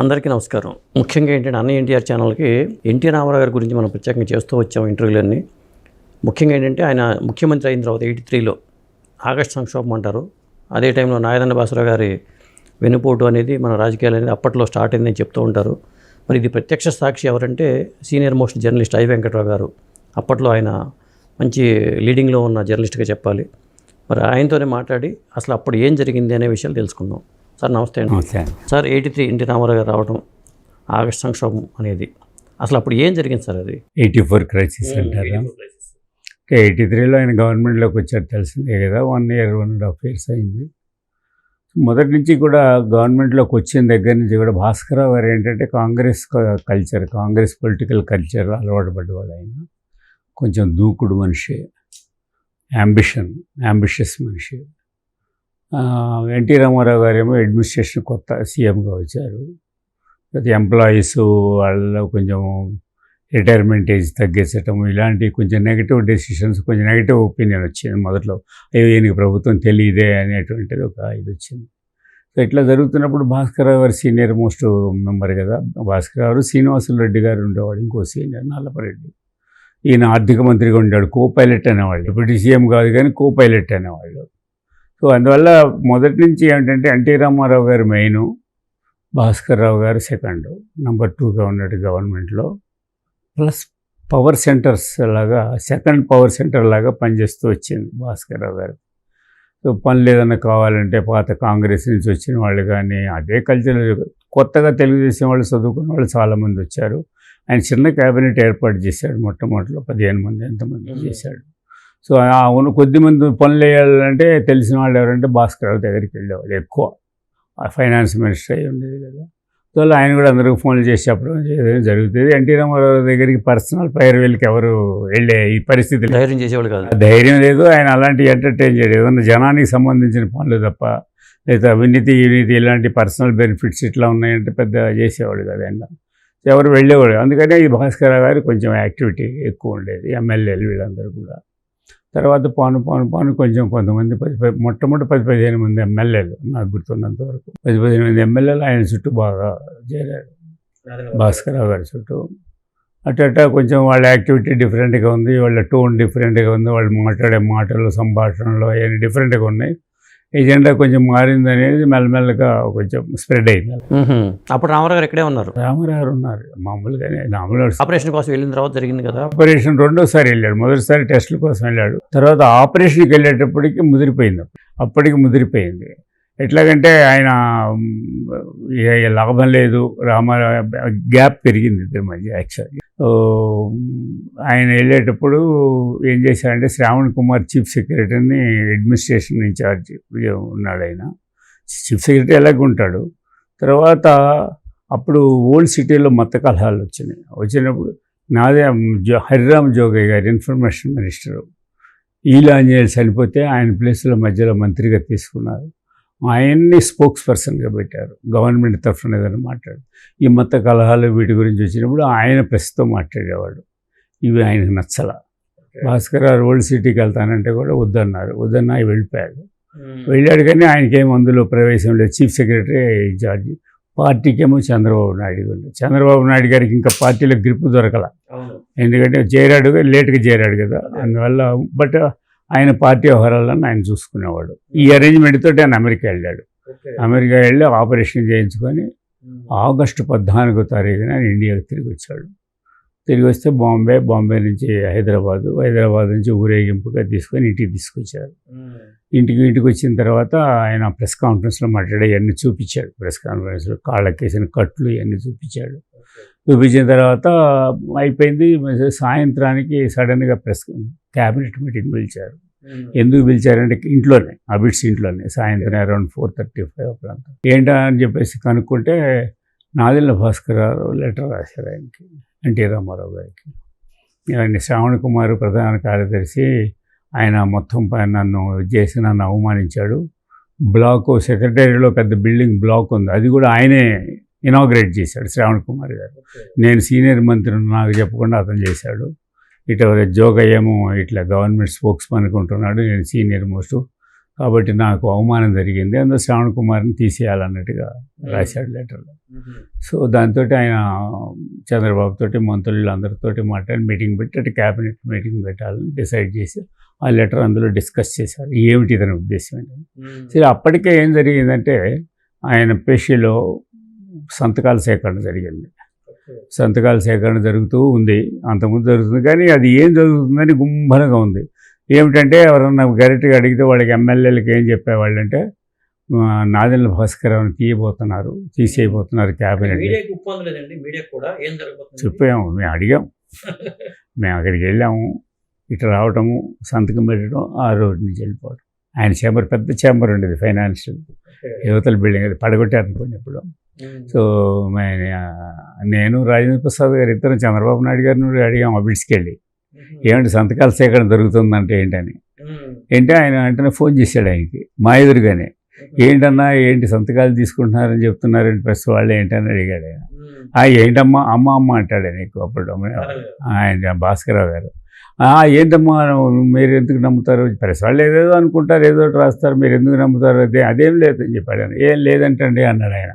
అందరికీ నమస్కారం. ముఖ్యంగా ఏంటంటే అన్న ఎన్టీఆర్ ఛానల్కి ఎన్టీ రామారావు గారి గురించి మనం ప్రత్యేకంగా చేస్తూ వచ్చాం ఇంటర్వ్యూలన్నీ. ముఖ్యంగా ఏంటంటే ఆయన ముఖ్యమంత్రి అయిన తర్వాత ఎయిటీ త్రీలో ఆగస్ట్ సంక్షోభం అంటారు. అదే టైంలో నాయదన్న బాసరావు గారి వెనుపోటు అనేది మన రాజకీయాలు అనేది అప్పట్లో స్టార్ట్ అయిందని చెప్తూ ఉంటారు. మరి ఇది ప్రత్యక్ష సాక్షి ఎవరంటే senior most journalist I Venkatrao garu. అప్పట్లో ఆయన మంచి లీడింగ్లో ఉన్న జర్నలిస్ట్గా చెప్పాలి. మరి ఆయనతోనే మాట్లాడి అసలు అప్పుడు ఏం జరిగింది అనే విషయాలు తెలుసుకుందాం. సార్ నమస్తే అండి. Namaste sir eighty three NT Ramarao garu రావడం ఆగస్ట్ సంక్షోభం అనేది. అసలు అప్పుడు ఏం జరిగింది సార్ అది? ఎయిటీ ఫోర్ క్రైసిస్ అంటారా ఎయిటీ త్రీలో ఆయన గవర్నమెంట్లోకి వచ్చారు తెలిసిందే కదా. One year one and half years అయింది. మొదటి నుంచి కూడా గవర్నమెంట్లోకి వచ్చిన దగ్గర నుంచి కూడా భాస్కరరావు గారు ఏంటంటే Congress culture Congress political culture అలవాటు పడ్డవాడు ఆయన. కొంచెం దూకుడు మనిషి. యాంబిషన్ యాంబిషియస్ మనిషి. ఎన్టీ రామారావు గారేమో అడ్మినిస్ట్రేషన్ కొత్త సీఎంగా వచ్చారు. ప్రతి ఎంప్లాయీస్ వాళ్ళలో కొంచెం రిటైర్మెంట్ ఏజ్ తగ్గించటం ఇలాంటి కొంచెం నెగిటివ్ డెసిషన్స్ కొంచెం నెగిటివ్ ఒపీనియన్ వచ్చింది మొదట్లో. అయ్యో ఈయనకి ప్రభుత్వం తెలియదే అనేటువంటిది ఒక ఇది వచ్చింది. సో ఇట్లా జరుగుతున్నప్పుడు భాస్కర్ గారు సీనియర్ మోస్ట్ మెంబర్ కదా. భాస్కర్ గారు శ్రీనివాసులు రెడ్డి గారు ఉండేవాడు ఇంకో సీనియర్ నల్లపరెడ్డి. ఈయన ఆర్థిక మంత్రిగా ఉండాడు కో పైలట్ అనేవాళ్ళు. ఇప్పుడు సీఎం కాదు కానీ కో పైలట్ అనేవాళ్ళు. సో అందువల్ల మొదటి నుంచి ఏంటంటే ఎన్టీ రామారావు గారు మెయిన్ భాస్కర్ రావు గారు సెకండ్ నెంబర్ టూగా ఉన్నాడు గవర్నమెంట్లో ప్లస్ పవర్ సెంటర్స్ లాగా సెకండ్ పవర్ సెంటర్ లాగా పనిచేస్తూ వచ్చింది భాస్కర్ రావు గారు. సో పనులు ఏదైనా కావాలంటే పాత కాంగ్రెస్ నుంచి వచ్చిన వాళ్ళు కానీ అదే కల్చర్ కొత్తగా తెలుగుదేశం వాళ్ళు చదువుకున్న వాళ్ళు చాలామంది వచ్చారు. ఆయన చిన్న క్యాబినెట్ ఏర్పాటు చేశాడు మొట్టమొదటిలో పదిహేను మంది ఎంతమంది. చేశాడు. సో ఆ ఉన్న కొద్ది మంది పనులు వేయాలంటే తెలిసిన వాళ్ళు ఎవరంటే భాస్కర్ రావు దగ్గరికి వెళ్ళేవాళ్ళు ఎక్కువ. ఫైనాన్స్ మినిస్టర్ అయి ఉండేది కదా. సో ఆయన కూడా అందరికి ఫోన్లు చేసి చెప్పడం ఏదైనా జరుగుతుంది. ఎన్టీ రామారావు దగ్గరికి పర్సనల్ ఫైర్ వీళ్ళకి ఎవరు వెళ్ళే ఈ పరిస్థితి. ధైర్యం చేసేవాళ్ళు కాదు. ధైర్యం లేదు. ఆయన అలాంటి ఎంటర్టైన్ చేయడు. ఏదన్నా జనానికి సంబంధించిన పనులు తప్ప లేదా అవినీతి యునీతి ఇలాంటి పర్సనల్ బెనిఫిట్స్ ఇట్లా ఉన్నాయంటే పెద్ద చేసేవాడు కదా ఆయన. ఎవరు వెళ్ళేవాడు అందుకనే ఈ భాస్కర్ గారు కొంచెం యాక్టివిటీ ఎక్కువ ఉండేది. ఎమ్మెల్యేలు వీళ్ళందరూ కూడా. తర్వాత పాను పాను పాను కొంచెం కొంతమంది పది పది మొట్టమొదటి పది పదిహేను మంది ఎమ్మెల్యేలు నాకు గుర్తున్నంత వరకు. పది పదిహేను మంది ఎమ్మెల్యేలు ఆయన చుట్టూ బాగా చేరారు. భాస్కరరావు గారి చుట్టూ. అటు అట్ట కొంచెం వాళ్ళ యాక్టివిటీ డిఫరెంట్గా ఉంది వాళ్ళ టోన్ డిఫరెంట్గా ఉంది వాళ్ళు మాట్లాడే మాటలు సంభాషణలు అవన్నీ డిఫరెంట్గా ఉన్నాయి. ఎజెండా కొంచెం మారింది అనేది మెల్లమెల్లగా కొంచెం స్ప్రెడ్ అయింది. అప్పుడు రామారావు గారు ఇక్కడే ఉన్నారు? రామారావు ఉన్నారు. మామూలుగానే మామూలు ఆపరేషన్ కోసం వెళ్ళిన తర్వాత జరిగింది కదా? ఆపరేషన్ రెండోసారి వెళ్ళాడు. మొదటిసారి టెస్టుల కోసం వెళ్ళాడు. తర్వాత ఆపరేషన్కి వెళ్ళేటప్పటికి ముదిరిపోయింది. అప్పటికి ముదిరిపోయింది. ఎట్లాగంటే ఆయన లాభం లేదు. రామారావు గ్యాప్ పెరిగింది ఇద్దరి మధ్య యాక్చువల్లీ సో ఆయన వెళ్ళేటప్పుడు ఏం చేశారంటే శ్రావణ్ కుమార్ చీఫ్ సెక్రటరీని అడ్మినిస్ట్రేషన్ ఇన్ఛార్జ్ ఉన్నాడు ఆయన. చీఫ్ సెక్రటరీ ఎలాగ ఉంటాడు. తర్వాత అప్పుడు ఓల్డ్ సిటీలో మత కలహాలు వచ్చినాయి. వచ్చినప్పుడు నాదే జో హరిరామ్ జోగయ్య గారు ఇన్ఫర్మేషన్ మినిస్టర్. ఈలాంజనేయులు చనిపోతే ఆయన ప్లేస్లో మధ్యలో మంత్రిగా తీసుకున్నారు. ఆయన్ని స్పోక్స్ పర్సన్గా పెట్టారు. గవర్నమెంట్ తరఫున ఏదైనా మాట్లాడు ఈ మత కలహాలు వీటి గురించి వచ్చినప్పుడు ఆయన ప్రస్తుతం మాట్లాడేవాడు. ఇవి ఆయనకు నచ్చల. భాస్కర్ గారు ఓల్డ్ సిటీకి వెళ్తానంటే కూడా వద్దన్నారు. వద్దన్న ఆయన వెళ్ళిపోయాడు. వెళ్ళాడు కానీ ఆయనకేం అందులో ప్రవేశం లేదు. Chief secretary in charge. పార్టీకేమో Chandrababu Naidu గారు. చంద్రబాబు నాయుడు గారికి ఇంకా పార్టీలో గ్రిప్ దొరకల. ఎందుకంటే చేరాడు లేట్గా చేరాడు కదా. అందువల్ల బట్ ఆయన పార్టీ వ్యవహారాలను ఆయన చూసుకునేవాడు. ఈ అరేంజ్మెంట్ తోటి ఆయన అమెరికా వెళ్ళాడు. అమెరికా వెళ్ళి ఆపరేషన్ చేయించుకొని ఆగస్టు పద్నాలుగో తారీఖున ఆయన ఇండియాకి తిరిగి వచ్చాడు. తిరిగి వస్తే బాంబే బాంబే నుంచి హైదరాబాదు హైదరాబాద్ నుంచి ఊరేగింపుగా తీసుకొని ఇంటికి తీసుకొచ్చారు. ఇంటికి ఇంటికి వచ్చిన తర్వాత ఆయన ప్రెస్ కాన్ఫరెన్స్లో మాట్లాడి ఇవన్నీ చూపించాడు. ప్రెస్ కాన్ఫరెన్స్లో కాళ్ళకేసిన కట్లు ఇవన్నీ చూపించాడు. చూపించిన తర్వాత అయిపోయింది. సాయంత్రానికి సడన్గా ప్రెస్ క్యాబినెట్ మీటింగ్ పిలిచారు. ఎందుకు పిలిచారంటే ఇంట్లోనే అబిట్స్ ఇంట్లోనే సాయంత్రం అరౌండ్ ఫోర్ థర్టీ ఫైవ్ ప్రాంతం ఏంటా అని చెప్పేసి కనుక్కుంటే నాదిల్ల భాస్కర్ లెటర్ రాశారు ఆయనకి. ఎన్టీ రామారావు గారికి. ఆయన శ్రావణ్ కుమార్ ప్రధాన కార్యదర్శి ఆయన మొత్తం పై నన్ను చేసి నన్ను అవమానించాడు. బ్లాక్ సెక్రటరీలో పెద్ద బిల్డింగ్ బ్లాక్ ఉంది. అది కూడా ఆయనే ఇనాగ్రేట్ చేశాడు శ్రావణ్ కుమార్ గారు. నేను సీనియర్ మంత్రిని నాకు చెప్పకుండా అతను చేశాడు. ఇటు జోగయ్యేమో ఇట్లా గవర్నమెంట్ స్పోక్స్ అనుకుంటున్నాడు నేను సీనియర్ మోస్ట్ కాబట్టి నాకు అవమానం జరిగింది. అందులో శ్రావణ్ కుమార్ని తీసేయాలన్నట్టుగా రాశాడు లెటర్లో. సో దాంతో ఆయన చంద్రబాబు తోటి మంత్రులు అందరితోటి మాట్లాడి మీటింగ్ పెట్టి అటు క్యాబినెట్ మీటింగ్ పెట్టాలని డిసైడ్ చేసి ఆ లెటర్ అందులో డిస్కస్ చేశారు. ఏమిటి ఇతని ఉద్దేశం ఏంటని సరే అప్పటికే ఏం జరిగిందంటే ఆయన పేషీలో సంతకాల సేకరణ జరిగింది. సంతకాల సేకరణ జరుగుతూ ఉంది. అంతకుముందు జరుగుతుంది కానీ అది ఏం జరుగుతుందని గుంభనగా ఉంది. ఏమిటంటే ఎవరన్నా గరిటగా అడిగితే వాళ్ళకి ఎమ్మెల్యేలకు ఏం చెప్పేవాళ్ళంటే ఆ, నాదెండ్ల భాస్కరరావుని తీయబోతున్నారు తీసేయబోతున్నారు క్యాబినెట్. చెప్పాము మేము అడిగాం. మేము అక్కడికి వెళ్ళాము ఇటు రావటము సంతకం పెట్టడం ఆ రోడ్ నుంచి వెళ్ళిపోవడం ఆయన చేంబర్ పెద్ద చేంబర్ ఉండేది ఫైనాన్షియల్ యువతల బిల్డింగ్ అది పడగొట్టారు అనుకోండి ఇప్పుడు సో నేను రాజేంద్ర ప్రసాద్ గారు ఇద్దరం చంద్రబాబు నాయుడు గారిని అడిగాం ఆఫీస్కి వెళ్ళి. ఏమంటే సంతకాల సేకరణ జరుగుతుందంటే ఏంటని? ఏంటి ఆయన వెంటనే ఫోన్ చేశాడు ఆయనకి మా ఎదురుగానే. ఏంటన్నా ఏంటి సంతకాలు తీసుకుంటున్నారని చెప్తున్నారంటే ప్రెస్ వాళ్ళు ఏంటని అడిగాడు ఆయన. "ఆ, ఏంటమ్మా అమ్మ అమ్మ అంటాడు నీకు అప్పుడు ఆయన భాస్కరరావు గారు. "ఆ, ఏంటమ్మా మీరు ఎందుకు నమ్ముతారు? ప్రెస్ వాళ్ళు ఏదేదో అనుకుంటారు ఏదో ఒకటి రాస్తారు మీరు ఎందుకు నమ్ముతారు? అదే అదేం లేదని చెప్పాడు ఆయన. ఏం లేదంటండి అన్నాడు ఆయన.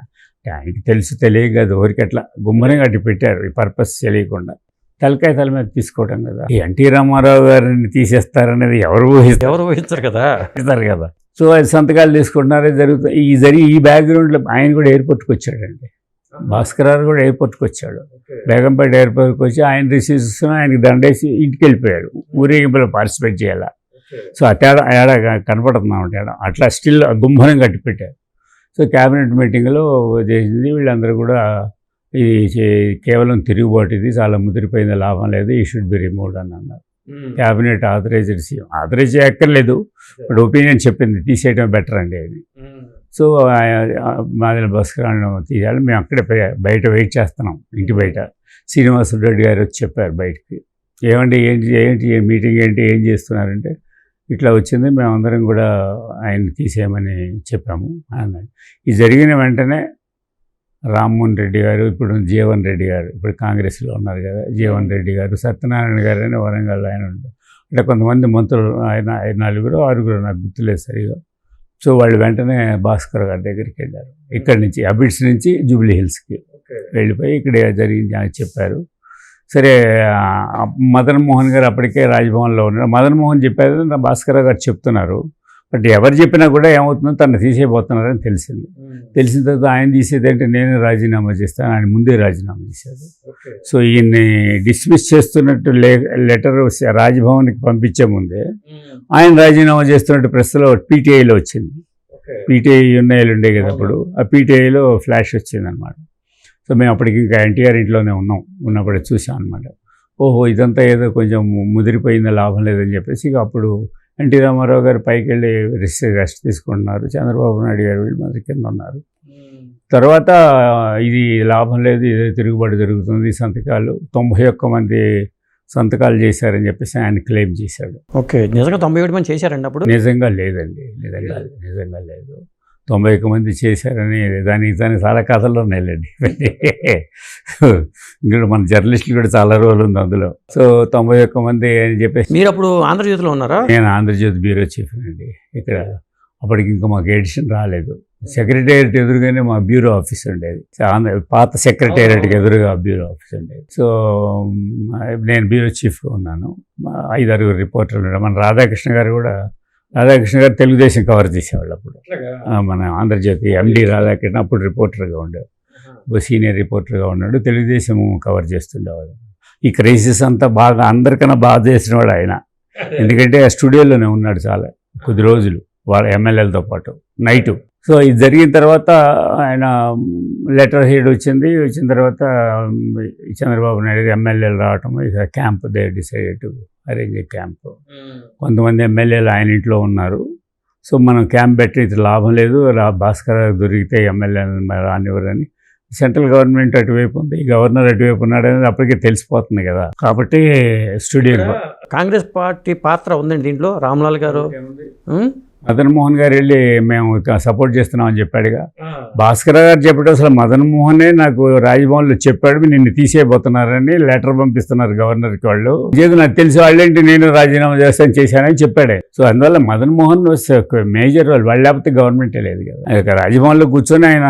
ఆయనకి తెలుసు తెలియక అది ఊరికి అట్లా గుమ్మనే కట్టి పెట్టారు ఈ పర్పస్ తెలియకుండా. తలకాయ తల మీద తీసుకోవడం కదా. ఈ ఎన్టీ రామారావు గారిని తీసేస్తారనేది ఎవరు ఊహిస్తారు? ఎవరు ఊహించరు కదా. ఇస్తారు కదా. సో అది సంతకాలు తీసుకుంటున్నారే జరుగుతుంది ఈ జరిగి ఈ బ్యాక్గ్రౌండ్లో ఆయన కూడా ఎయిర్పోర్ట్కి వచ్చాడండి. భాస్కర్ గారు కూడా ఎయిర్పోర్ట్కి వచ్చాడు. బేగంపేట ఎయిర్పోర్ట్కి వచ్చి ఆయన రిసీవ్ చేసుకుని ఆయనకి దండేసి ఇంటికి వెళ్ళిపోయాడు. ఊరేగింపులో పార్టిసిపేట్ చేయాల. సో ఆ తేడా తేడా కనపడుతున్నాం తేడా అట్లా స్టిల్ గుంభనం కట్టి పెట్టారు సో క్యాబినెట్ మీటింగ్లో చేసింది వీళ్ళందరూ కూడా ఇది కేవలం తిరుగుబాటు ఇది చాలా ముదిరిపోయింది లాభం లేదు ఈ షుడ్ బి రిమూవ్డ్ అని అన్నారు. క్యాబినెట్ ఆథరైజ్డ్ సీఎం ఆథరైజ్ చేయక్కర్లేదు ఇప్పుడు ఒపీనియన్ చెప్పింది తీసేయడం బెటర్ అండి అది. సో మాదిరి భాస్కరాన్ని తీయాలి మేము అక్కడే బయ- బయట వెయిట్ చేస్తున్నాం ఇంటి బయట. శ్రీనివాస రెడ్డి గారు వచ్చి చెప్పారు బయటికి. ఏమండి ఏంటి ఏంటి మీటింగ్ ఏంటి ఏం చేస్తున్నారంటే ఇట్లా వచ్చింది మేమందరం కూడా ఆయన తీసేయమని చెప్పాము అన్నాడు. ఇది జరిగిన వెంటనే రామ్మోహన్ రెడ్డి గారు ఇప్పుడు జీవన్ రెడ్డి గారు ఇప్పుడు కాంగ్రెస్లో ఉన్నారు కదా జీవన్ రెడ్డి గారు సత్యనారాయణ గారు అని వరంగల్ ఆయన ఉంటారు. అంటే కొంతమంది మంత్రులు ఆయన ఐదు నలుగురు ఆరుగురు నాకు గుర్తులేదు సరిగా. సో వాళ్ళు వెంటనే భాస్కర్ గారి దగ్గరికి వెళ్ళారు. ఇక్కడి నుంచి అబిడ్స్ నుంచి జూబ్లీ హిల్స్కి వెళ్ళిపోయి ఇక్కడ జరిగింది అని చెప్పారు. సరే ఆ, మదన్ మోహన్ గారు అప్పటికే రాజ్భవన్లో ఉన్నారు. మదన్ మోహన్ చెప్పారు భాస్కర్ గారు చెప్తున్నారు. బట్ ఎవరు చెప్పినా కూడా ఏమవుతుందో తను తీసేయబోతున్నారని తెలిసింది. తెలిసిన తర్వాత ఆయన తీసేదంటే నేను రాజీనామా చేస్తాను ఆయన ముందే రాజీనామా చేశాడు సో ఈయన్ని డిస్మిస్ చేస్తున్నట్టు లే లెటర్ రాజ్భవన్కి పంపించే ముందే ఆయన రాజీనామా చేస్తున్నట్టు ప్రెస్లో పీటీఐలో వచ్చింది. పీటీఐ ఉన్నాయలు ఉండే కదా అప్పుడు. ఆ పీటీఐలో ఫ్లాష్ వచ్చింది అనమాట సో మేము అప్పటికి ఇంకా ఎన్టీఆర్ ఇంట్లోనే ఉన్నాం ఉన్నప్పుడు చూసాం అనమాట ఓహో ఇదంతా ఏదో కొంచెం ముదిరిపోయింది లాభం లేదని చెప్పేసి ఇక అప్పుడు ఎన్టీ రామారావు గారు పైకి వెళ్ళి రెస్ట్ రెస్ట్ తీసుకుంటున్నారు. చంద్రబాబు నాయుడు గారు వీళ్ళు మన కింద ఉన్నారు. తర్వాత ఇది లాభం లేదు ఇది తిరుగుబాటు జరుగుతుంది సంతకాలు. తొంభై ఒక్క మంది సంతకాలు చేశారని చెప్పేసి ఆయన క్లెయిమ్ చేశాడు. ఓకే నిజంగా తొంభై ఏడు మంది చేశారండి అప్పుడు? నిజంగా లేదండి నిజంగా నిజంగా లేదు. తొంభై ఒక్క మంది చేశారని దానికి దానికి చాలా కథలు ఉన్నాయిలేండి ఇంకా మన జర్నలిస్టులు కూడా చాలా రోజులు ఉంది అందులో. సో తొంభై ఒక్క మంది అని చెప్పేసి మీరు అప్పుడు ఆంధ్రజ్యోతిలో ఉన్నారా? నేను ఆంధ్రజ్యోతి బ్యూరో చీఫ్ అండి. ఇక్కడ అప్పటికి ఇంకా మాకు ఎడిషన్ రాలేదు. సెక్రటేరియట్ ఎదురుగానే మా బ్యూరో ఆఫీస్ ఉండేది. ఆంధ్ర పాత సెక్రటేరియట్కి ఎదురుగా బ్యూరో ఆఫీస్ ఉండేది. సో నేను బ్యూరో చీఫ్గా ఉన్నాను. ఐదారుగురు రిపోర్టర్లు మన రాధాకృష్ణ గారు కూడా రాధాకృష్ణ గారు తెలుగుదేశం కవర్ చేసేవాళ్ళు అప్పుడు. మన ఆంధ్రజ్యోతి ఎండి రాధాకృష్ణ అప్పుడు రిపోర్టర్గా ఉండేవాడు సీనియర్ రిపోర్టర్గా ఉన్నాడు తెలుగుదేశం కవర్ చేస్తుండేవాడు. ఈ క్రైసిస్ అంతా బాగా అందరికన్నా బాగా చేసినవాడు ఆయన. ఎందుకంటే ఆ స్టూడియోలోనే ఉన్నాడు చాలా కొద్ది రోజులు వాళ్ళ ఎమ్మెల్యేలతో పాటు నైటు. సో ఇది జరిగిన తర్వాత ఆయన లెటర్ హెడ్ వచ్చింది. వచ్చిన తర్వాత చంద్రబాబు నాయుడు ఎమ్మెల్యేలు రావటం ఇక camp they decided to arrange camp. కొంతమంది ఎమ్మెల్యేలు ఆయన ఇంట్లో ఉన్నారు. సో మనం క్యాంప్ పెట్టి ఇది లాభం లేదు. రా భాస్కర్ దొరికితే ఎమ్మెల్యేలను రానివ్వరని. సెంట్రల్ గవర్నమెంట్ అటువైపు ఉంది. గవర్నర్ అటువైపు ఉన్నాడు అనేది అప్పటికే తెలిసిపోతుంది కదా. కాబట్టి స్టూడియో కాంగ్రెస్ పార్టీ పాత్ర ఉందండి దీంట్లో? రామ్లాల్ గారు? మదన్ మోహన్ గారు వెళ్ళి మేము సపోర్ట్ చేస్తున్నామని చెప్పాడుగా. భాస్కర్ గారు చెప్పడం అసలు మదన్ మోహనే నాకు రాజ్భవన్లో చెప్పాడు నిన్ను తీసేయబోతున్నారని లెటర్ పంపిస్తున్నారు గవర్నర్కి వాళ్ళు. ఇదేదో నాకు తెలిసి వాళ్ళేంటి నేను రాజీనామా చేస్తాను చేశానని చెప్పాడే. సో అందువల్ల మదన్ మోహన్ మేజర్ రోల్ వాళ్ళు లేకపోతే గవర్నమెంటే లేదు కదా. రాజ్భవన్లో కూర్చొని ఆయన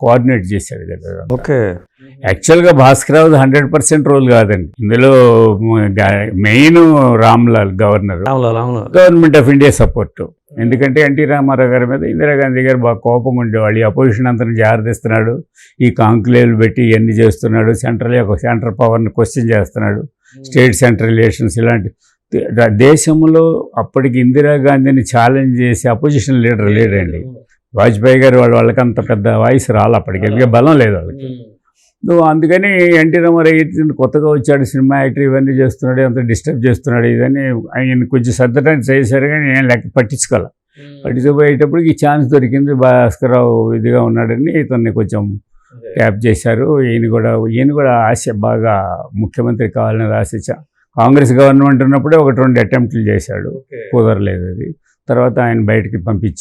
కోఆర్డినేట్ చేశాడు కదా. ఓకే. యాక్చువల్గా భాస్కరరావు హండ్రెడ్ పర్సెంట్ రోల్ కాదండి. ఇందులో main Ramlal governor. Government of India support. ఎందుకంటే ఎన్టీ రామారావు గారి మీద ఇందిరాగాంధీ గారు బాగా కోపం ఉండేవాళ్ళు. ఈ అపోజిషన్ అంతా జారదీస్తున్నాడు ఈ కాంక్లేవ్లు పెట్టి ఇవన్నీ చేస్తున్నాడు. సెంట్రల్ యొక్క సెంట్రల్ పవర్ని క్వశ్చన్ చేస్తున్నాడు. స్టేట్ సెంట్రల్ రిలేషన్స్ ఇలాంటి దేశంలో అప్పటికి ఇందిరాగాంధీని ఛాలెంజ్ చేసే అపోజిషన్ లీడర్ లేడండి. వాజ్పేయి గారు వాళ్ళ వాళ్ళకి అంత పెద్ద వాయిస్ రాలి అప్పటికి. ఎందుకంటే బలం లేదు వాళ్ళకి. నువ్వు అందుకని ఎన్టీ రామారావు కొత్తగా వచ్చాడు సినిమా యాక్టర్ ఇవన్నీ చేస్తున్నాడు అంత డిస్టర్బ్ చేస్తున్నాడు ఇవన్నీ ఆయన కొంచెం సర్దడానికి చేశారు కానీ నేను లెక్క పట్టించుకోవాలి పట్టించుకుపోయేటప్పటికి ఈ ఛాన్స్ దొరికింది భాస్కరరావు ఇదిగా ఉన్నాడని ఇతన్ని కొంచెం ట్యాప్ చేశారు. ఈయన కూడా ఈయన కూడా ఆశ బాగా ముఖ్యమంత్రి కావాలని ఆశ కాంగ్రెస్ గవర్నమెంట్ ఉన్నప్పుడే ఒకటి రెండు అటెంప్ట్లు చేశాడు. కుదరలేదు అది. తర్వాత ఆయన బయటికి పంపించి